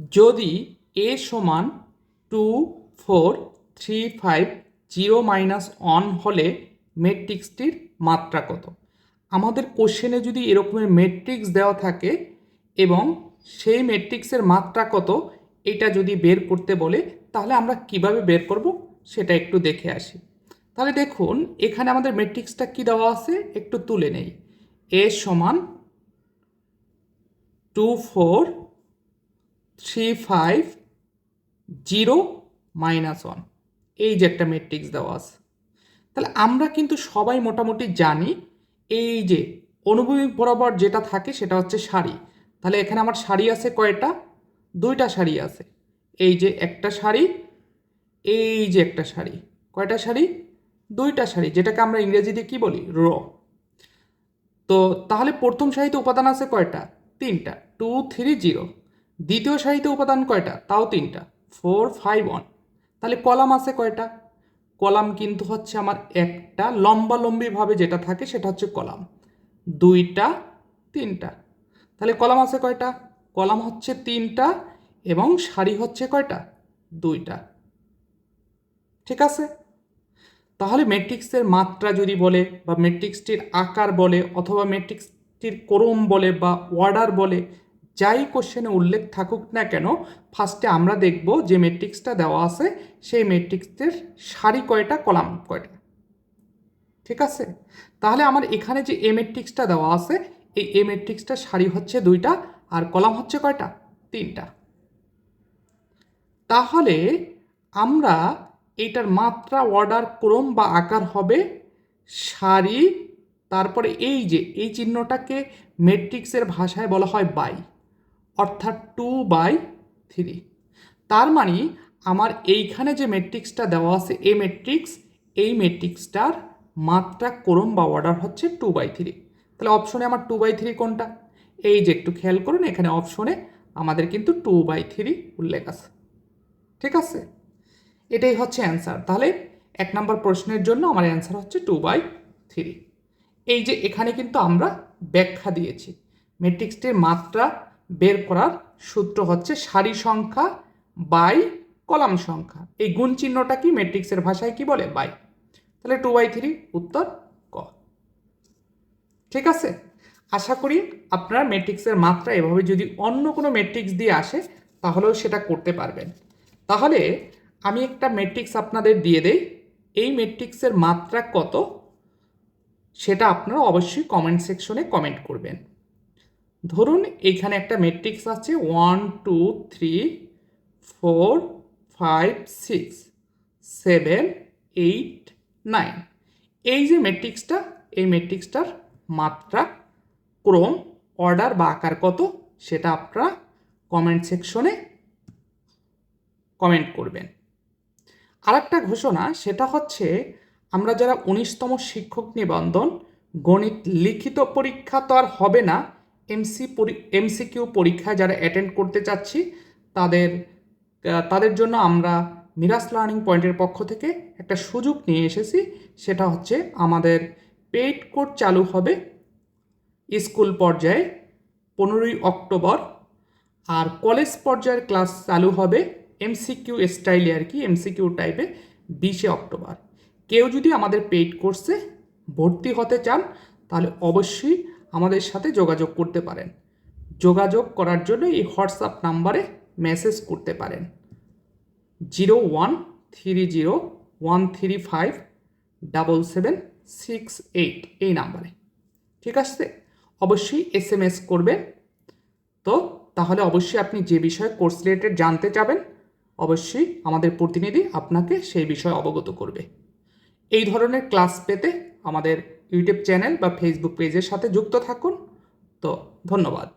যদি এ সমান two four three five zero minus one হলে ম্যাট্রিক্সটির মাত্রা কত? আমাদের কোশ্চেনে যদি এরকমের ম্যাট্রিক্স দেওয়া থাকে এবং সেই ম্যাট্রিক্সের মাত্রা কত, এটা যদি বের করতে বলে, তাহলে আমরা কীভাবে বের করব সেটা একটু দেখে আসি। তাহলে দেখুন, এখানে আমাদের ম্যাট্রিক্সটা কি দেওয়া আছে? একটু তুলে নেই। এ সমান two four three five zero minus one এই যে একটা ম্যাট্রিক্স দেওয়া আছে। তাহলে আমরা কিন্তু সবাই মোটামুটি জানি এই যে অনুভূমিক বরাবর যেটা থাকে সেটা হচ্ছে শাড়ি তাহলে এখানে আমার শাড়ি আছে কয়টা? দুইটা শাড়ি আছে। এই যে একটা শাড়ি এই যে একটা শাড়ি কয়টা শাড়ি দুইটা শাড়ি যেটাকে আমরা ইংরেজিতে কি বলি? র। তো তাহলে প্রথম সারিতে উপাদান আছে কয়টা? তিনটা। টু থ্রি জিরো দ্বিতীয় সারিতে উপাদান কয়টা? তাও তিনটা। ফোর ফাইভ ওয়ান তাহলে কলাম আছে কয়টা? কলাম কিন্তু হচ্ছে আমার একটা লম্বালম্বিভাবে যেটা থাকে সেটা হচ্ছে কলাম। দুইটা, তিনটা। তাহলে কলাম আছে কয়টা? কলাম হচ্ছে তিনটা এবং সারি হচ্ছে কয়টা? দুইটা। ঠিক আছে? তাহলে ম্যাট্রিক্সের মাত্রা যদি বলে বা ম্যাট্রিক্সটির আকার বলে অথবা ম্যাট্রিক্সটির ক্রম বলে বা অর্ডার বলে যাই কোশ্চেনে উল্লেখ থাকুক না কেন ফার্স্টে আমরা দেখব যে ম্যাট্রিক্সটা দেওয়া আছে, সেই ম্যাট্রিক্সের সারি কয়টা কলাম কয়টা। ঠিক আছে? তাহলে আমার এখানে যে এ ম্যাট্রিক্সটা দেওয়া আছে, এই এ ম্যাট্রিক্সটা সারি হচ্ছে দুইটা আর কলাম হচ্ছে কয়টা? তিনটা। তাহলে আমরা এইটার মাত্রা অর্ডার ক্রম বা আকার হবে সারি, তারপরে এই যে, এই চিহ্নটাকে ম্যাট্রিক্সের ভাষায় বলা হয় বাই। অর্থাৎ টু বাই থ্রি তার মানে আমার এইখানে যে ম্যাট্রিক্সটা দেওয়া আছে এ ম্যাট্রিক্স এই ম্যাট্রিক্সটার মাত্রা ক্রম বা অর্ডার হচ্ছে টু বাই থ্রি তাহলে অপশনে আমার টু বাই থ্রি কোনটা? এই যে একটু খেয়াল করুন, এখানে অপশনে আমাদের কিন্তু টু বাই থ্রি উল্লেখ আছে। ঠিক আছে? এটাই হচ্ছে অ্যান্সার তাহলে এক নম্বর প্রশ্নের জন্য আমার অ্যান্সার হচ্ছে টু বাই থ্রি এই যে এখানে কিন্তু আমরা ব্যাখ্যা দিয়েছি। ম্যাট্রিক্সটির মাত্রা বের করার সূত্র হচ্ছে সারি সংখ্যা বাই কলাম সংখ্যা। এই গুণ চিহ্নটা কি? ম্যাট্রিক্সের ভাষায় কি বলে? বাই। তাহলে টু বাই থ্রি উত্তর ক। ঠিক আছে? আশা করি আপনারা ম্যাট্রিক্সের মাত্রা এভাবে যদি অন্য কোনো ম্যাট্রিক্স দিয়ে আসে, তাহলেও সেটা করতে পারবেন। তাহলে আমি একটা ম্যাট্রিক্স আপনাদের দিয়ে দেই। এই ম্যাট্রিক্সের মাত্রা কত? সেটা আপনারা অবশ্যই কমেন্ট সেকশনে কমেন্ট করবেন। ধরুন এখানে একটা ম্যাট্রিক্স আছে one two three four five six seven eight nine এই যে ম্যাট্রিক্সটা এই ম্যাট্রিক্সটার মাত্রা, ক্রম অর্ডার বা আকার কত, সেটা আপনারা কমেন্ট সেকশনে কমেন্ট করবেন। আর একটা ঘোষণা, সেটা হচ্ছে আমরা যারা উনিশতম শিক্ষক নিবন্ধন, গণিত লিখিত পরীক্ষা তো আর হবে না এমসি এমসিকিউ পরীক্ষায় যারা অ্যাটেন্ড করতে চাচ্ছি, তাদের তাদের জন্য আমরা মিরাস লার্নিং পয়েন্টের পক্ষ থেকে একটা সুযোগ নিয়ে এসেছি। সেটা হচ্ছে আমাদের পেইড কোর্স চালু হবে স্কুল পর্যায়ে পনেরোই অক্টোবর আর কলেজ পর্যায়ের ক্লাস চালু হবে এমসিকিউ স্টাইলে আর কি এমসিকিউ টাইপে বিশে অক্টোবর। কেউ যদি আমাদের পেইড কোর্সে ভর্তি হতে চান, তাহলে অবশ্যই আমাদের সাথে যোগাযোগ করতে পারেন। যোগাযোগ করার জন্য এই হোয়াটসঅ্যাপ নাম্বারে মেসেজ করতে পারেন। Zero one three zero one three five double seven six eight এই নাম্বারে। ঠিক আছে? অবশ্যই এস এম এস করবেন। তো তাহলে অবশ্যই আপনি যে বিষয়ে কোর্স রিলেটেড জানতে চাবেন, অবশ্যই আমাদের প্রতিনিধি আপনাকে সেই বিষয়ে অবগত করবে। এই ধরনের ক্লাস পেতে আমাদের ইউটিউব চ্যানেল বা ফেসবুক পেজের সাথে যুক্ত থাকুন। তো ধন্যবাদ।